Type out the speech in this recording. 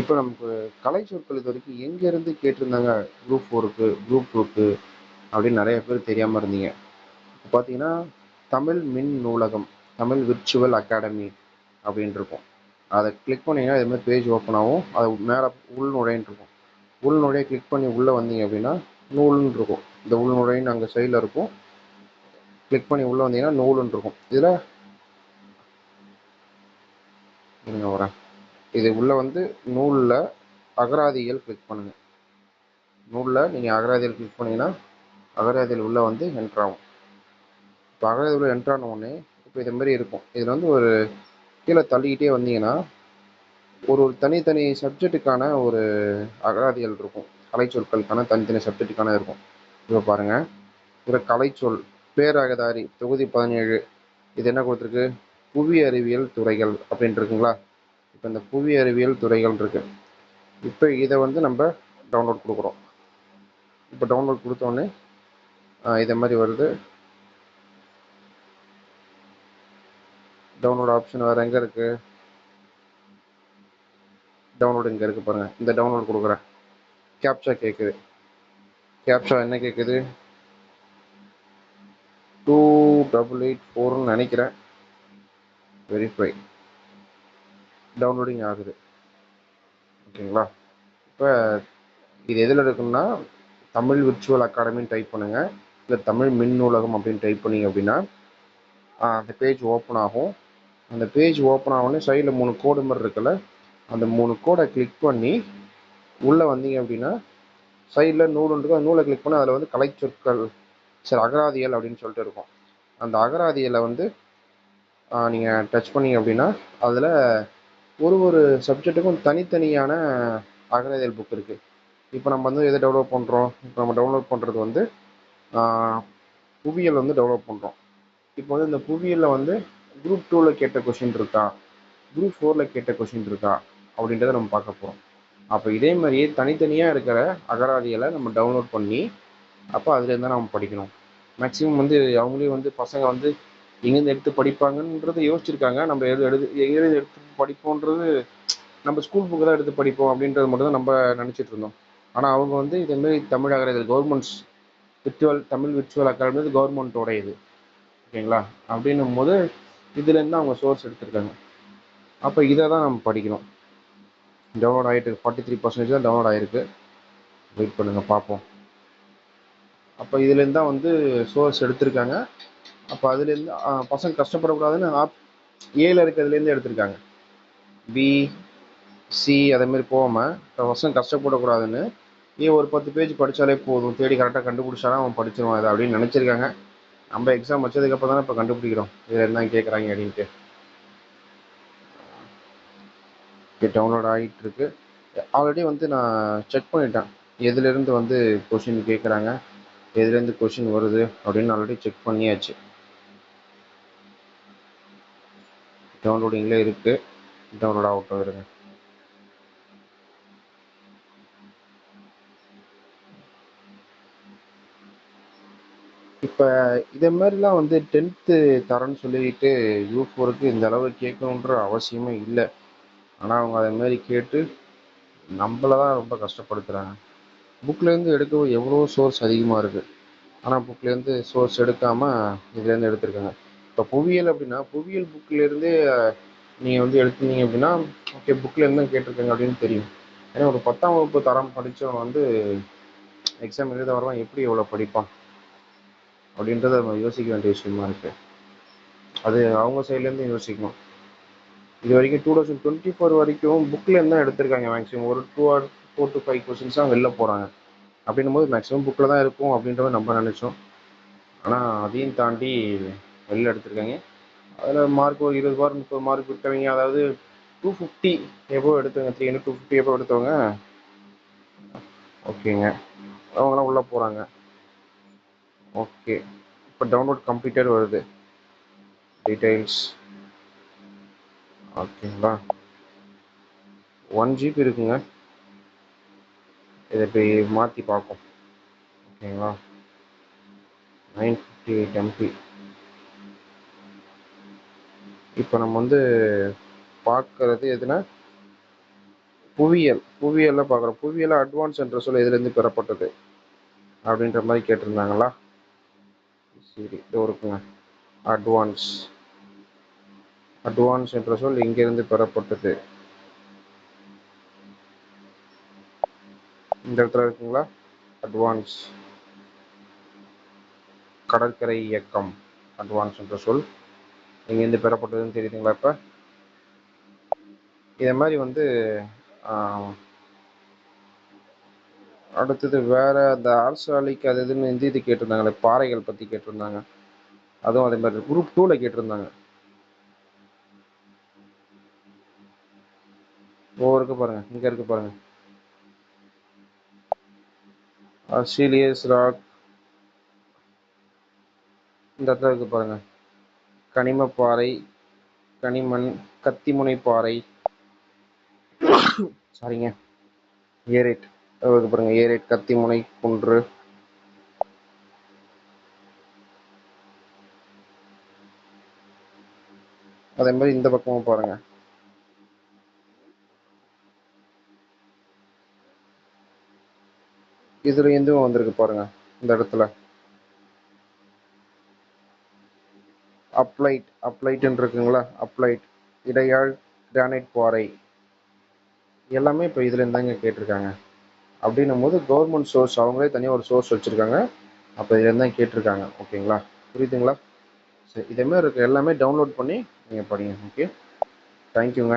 இப்போ நமக்கு கலை சொற்கள் இது வரைக்கும் எங்கேருந்து கேட்டிருந்தாங்க? குரூப் ஃபோருக்கு குரூப் டூக்கு அப்படின்னு நிறைய பேர் தெரியாமல் இருந்தீங்க. இப்போ பார்த்தீங்கன்னா தமிழ் மின் நூலகம் தமிழ் விர்ச்சுவல் அகாடமி அப்படின்னு இருக்கும். அதை கிளிக் பண்ணிங்கன்னா இது மாதிரி பேஜ் ஓப்பன் ஆகும். அது மேலே உள்நுழைன்னு இருக்கும். உள் நுழைய கிளிக் பண்ணி உள்ளே வந்தீங்க அப்படின்னா நூல்னு இருக்கும். இந்த உள் அங்கே சைடில் இருக்கும். கிளிக் பண்ணி உள்ளே வந்தீங்கன்னா நூலுன்னு இருக்கும். இதில் இருங்க வரேன் இது உள்ளே வந்து நூலில் அகராதிகள் கிளிக் பண்ணுங்கள் நூலில் நீங்கள் அகராதிகள் கிளிக் பண்ணிங்கன்னா அகராதியில் உள்ளே வந்து என்ட்ரு ஆகும். இப்போ அகராதி உள்ள என்ட்ரு ஆன உடனே இப்போ இது மாதிரி இருக்கும். இதில் வந்து ஒரு கீழே தள்ளிக்கிட்டே வந்தீங்கன்னா ஒரு ஒரு தனித்தனி சப்ஜெக்ட்டுக்கான ஒரு அகராதிகள் இருக்கும். கலைச்சொற்களுக்கான தனித்தனி சப்ஜெக்ட்டுக்கான இருக்கும். இப்போ பாருங்கள் இதில் கலைச்சொல் பேரகதாரி தொகுதி பதினேழு இது என்ன கொடுத்துருக்கு? புவி அறிவியல் துறைகள் அப்படின்ட்டு இருக்குங்களா? இப்போ இந்த புவி அறிவியல் துறைகள் இருக்கு. இப்போ இதை வந்து நம்ம டவுன்லோட் கொடுக்குறோம். இப்போ டவுன்லோட் கொடுத்தோடனே இதை மாதிரி வருது. டவுன்லோட் ஆப்ஷன் வேறு எங்கே இருக்குது டவுன்லோட் இங்கே இருக்குது பாருங்கள் இந்த டவுன்லோட் கொடுக்குறேன். கேப்ஷா கேட்குது கேப்ஷா என்ன கேட்குது டூ டபுள் எயிட் ஃபோர்னு நினைக்கிறேன். வெரிஃபை டவுன்லோடிங் ஆகுது. ஓகேங்களா? இப்போ இது எதில் இருக்குன்னா தமிழ் விர்ச்சுவல் அகாடமின்னு டைப் பண்ணுங்கள் இல்லை தமிழ் மின் நூலகம் அப்படின்னு டைப் பண்ணிங்க அப்படின்னா அந்த பேஜ் ஓப்பன் ஆகும். அந்த பேஜ் ஓப்பன் ஆகவுடனே சைடில் மூணு கோடு மாதிரி இருக்குல்ல அந்த மூணு கோடை கிளிக் பண்ணி உள்ளே வந்தீங்க அப்படின்னா சைடில் நூல் இருக்கும் அந்த நூலை கிளிக் பண்ணி அதில் வந்து கலைச்சொற்கள் சரி அகராதியல் அப்படின்னு சொல்லிட்டு இருக்கும். அந்த அகராதியலை வந்து நீங்கள் டச் பண்ணீங்க அப்படின்னா அதில் ஒரு ஒரு சப்ஜெக்ட்டுக்கும் தனித்தனியான அகராதியல் புக் இருக்குது இப்போ நம்ம வந்து எதை டெவலப் பண்ணுறோம் இப்போ நம்ம டவுன்லோட் பண்ணுறது வந்து புவியியல் வந்து டெவலப் பண்ணுறோம் இப்போ வந்து இந்த புவியியலில் வந்து குரூப் டூவில் கேட்ட கொஷின் இருக்கா? குரூப் ஃபோரில் கேட்ட கொஷின் இருக்கா? அப்படின்றத நம்ம பார்க்க போகிறோம் அப்போ இதே மாதிரியே தனித்தனியாக இருக்கிற அகராதிகளை நம்ம டவுன்லோட் பண்ணி அப்போ அதுலேருந்து தான் நம்ம படிக்கணும். மேக்ஸிமம் வந்து அவங்களே வந்து பசங்க வந்து எங்கேருந்து எடுத்து படிப்பாங்கன்றது யோசிச்சிருக்காங்க. நம்ம எது எடுத்து எங்கேருந்து எடுத்து படிப்போன்றது நம்ம ஸ்கூல் புக்கு தான் எடுத்து படிப்போம் அப்படின்றது மட்டும் தான் நம்ம நினச்சிட்டு இருந்தோம். ஆனால் அவங்க வந்து இதேமாரி தமிழ் அகராதி governments virtual Tamil virtual academy கவர்மெண்ட்டோட இது ஓகேங்களா? அப்படின்னும் போது இதுலேருந்து அவங்க சோர்ஸ் எடுத்திருக்காங்க. அப்போ இதை தான் நம்ம படிக்கணும் டவுன்லோட் ஆகிட்டு ஃபார்ட்டி த்ரீ பர்சன்டேஜ் தான் டவுன்லோட் ஆகிருக்கு வெயிட் பண்ணுங்கள் பார்ப்போம். அப்போ இதுலேருந்து தான் வந்து சோர்ஸ் எடுத்திருக்காங்க. அப்போ அதுலேருந்து பசங்க கஷ்டப்படக்கூடாதுன்னு ஆப் ஏல இருக்கிறதுலேருந்து எடுத்திருக்காங்க. பி சி அதேமாரி போகாமல் பசங்க கஷ்டப்படக்கூடாதுன்னு ஏ ஒரு பத்து பேஜ் படித்தாலே போதும் தேடி கரெக்டாக கண்டுபிடிச்சாலும் அவன் படிச்சிருவான் இதை அப்படின்னு நினச்சிருக்காங்க. நம்ம எக்ஸாம் வச்சதுக்கப்புறம் தானே இப்போ கண்டுபிடிக்கிறோம். இதில் என்ன கேட்குறாங்க அப்படின்ட்டு. டவுன்லோட் ஆகிட்டு இருக்கு ஆல்ரெடி வந்து நான் செக் பண்ணிட்டேன். எதுலேருந்து வந்து கொஷின் கேட்குறாங்க எதுலேருந்து கொஷின் வருது அப்படின்னு ஆல்ரெடி செக் பண்ணியாச்சு. டவுன்லோடிங்கில் இருக்குது டவுன்லோட் ஆகட்டும் இருங்க இப்போ இதே மாதிரிலாம் வந்து டென்த்து தரேன்னு சொல்லிட்டு குரூப் ஃபோருக்கு இந்த அளவு கேட்கணுன்ற அவசியமே இல்லை. ஆனால் அவங்க அதே மாதிரி கேட்டு நம்மள தான் ரொம்ப கஷ்டப்படுத்துகிறாங்க புக்லேருந்து எடுக்க எவ்வளோ சோர்ஸ் அதிகமாக இருக்குது ஆனால் புக்லேருந்து சோர்ஸ் எடுக்காமல் இதுலேருந்து எடுத்திருக்காங்க. இப்போ புவியியல் அப்படின்னா புவியியல் புக்கிலேருந்தே நீங்கள் வந்து எடுத்துனீங்க அப்படின்னா ஓகே புக்கில் தான் கேட்டிருக்காங்க அப்படின்னு தெரியும். ஏன்னா ஒரு பத்தாம் வகுப்பு தரம் படித்தவன் வந்து எக்ஸாம் எழுத வரவன் எப்படி எவ்வளோ படிப்பான்? அப்படின்றத நம்ம யோசிக்க வேண்டிய விஷயமா இருக்கு. அது அவங்க சைட்லேருந்து யோசிக்கணும். இது வரைக்கும் டூ தௌசண்ட் டுவெண்ட்டி ஃபோர் வரைக்கும் புக்கில் தான் எடுத்திருக்காங்க மேக்ஸிமம் ஒரு two or four to five questions தான் வெளில போகிறாங்க அப்படின்னும் போது மேக்ஸிமம் புக்கில் தான் இருக்கும் அப்படின்றத நம்ம நினச்சோம். ஆனால் அதையும் தாண்டி வெளில எடுத்திருக்காங்க. அதில் மார்க் ஒரு இருபது மார்க் முப்பது மார்க் விட்டவங்க அதாவது டூ ஃபிஃப்டி எபோ எடுத்தவங்க? Three hundred two fifty above எடுத்தவங்க? ஓகேங்க. அவங்களாம் உள்ளே போகிறாங்க ஓகே. இப்போ டவுன்லோட் கம்ப்ளீட்டட் வருது. டீட்டெயில்ஸ் ஓகேங்களா? ஒன் ஜிபி இருக்குங்க. இதை இப்படி மாற்றி பார்ப்போம். ஓகேங்களா? நைன் ஃபிஃப்டி எயிட் எம்பி இப்போ நம்ம வந்து பார்க்கறது எதுனா புவியியல் புவியியலில் பார்க்குறோம் புவியியல் அட்வான்ஸ் என்ற சொல் எதுலேருந்து பெறப்பட்டது அப்படின்ற மாதிரி கேட்டிருந்தாங்களா? சரி இதோ இருக்குங்க. அட்வான்ஸ் அட்வான்ஸ் என்ற சொல் இங்கேருந்து பெறப்பட்டது. இந்த இடத்துல இருக்குங்களா? அட்வான்ஸ் கடற்கரை இயக்கம். அட்வான்ஸ் என்ற சொல். எங்கேருந்து பெறப்பட்டதுன்னு தெரியுதுங்களா இப்போ? இதே மாதிரி வந்து ஆஹ், அடுத்தது வேற அந்த அரசாலிக்கு அது இதுன்னு இந்த இது கேட்டிருந்தாங்களே? பாறைகள் பற்றி கேட்டிருந்தாங்க. அதுவும் அதே மாதிரி குரூப் டூவில் கேட்டிருந்தாங்க. ஓ இருக்கு பாருங்க. இங்க இருக்கு பாருங்க. Australia's rock. இந்த இடத்துல இருக்கு பாருங்க. கனிமப்பாறை கனிமண் கத்திமுனைப்பாறை. சாரிங்க ஏரேட். இருக்கு பாருங்க ஏரேட் கத்திமுனை குன்று. அதே மாதிரி இந்த பக்கமும் பாருங்க. இதுல இருந்தும் வந்திருக்கு பாருங்க இந்த இடத்துல. அப்ளைட் அப்ளைட்னு இருக்குங்களா அப்ளைட் இடையாள் கிரானைட் பாறை எல்லாமே இப்போ இதில் இருந்தாங்க கேட்டிருக்காங்க. அப்படின்னும் போது கவர்மெண்ட் சோர்ஸ் அவங்களே தனியாக ஒரு சோர்ஸ் வச்சுருக்காங்க. அப்போ இதில் தான் கேட்டிருக்காங்க. ஓகேங்களா? புரியுதுங்களா? சரி இதேமாதிரி இருக்க எல்லாமே டவுன்லோட் பண்ணி நீங்கள் படிங்க. ஓகே தேங்க்யூங்க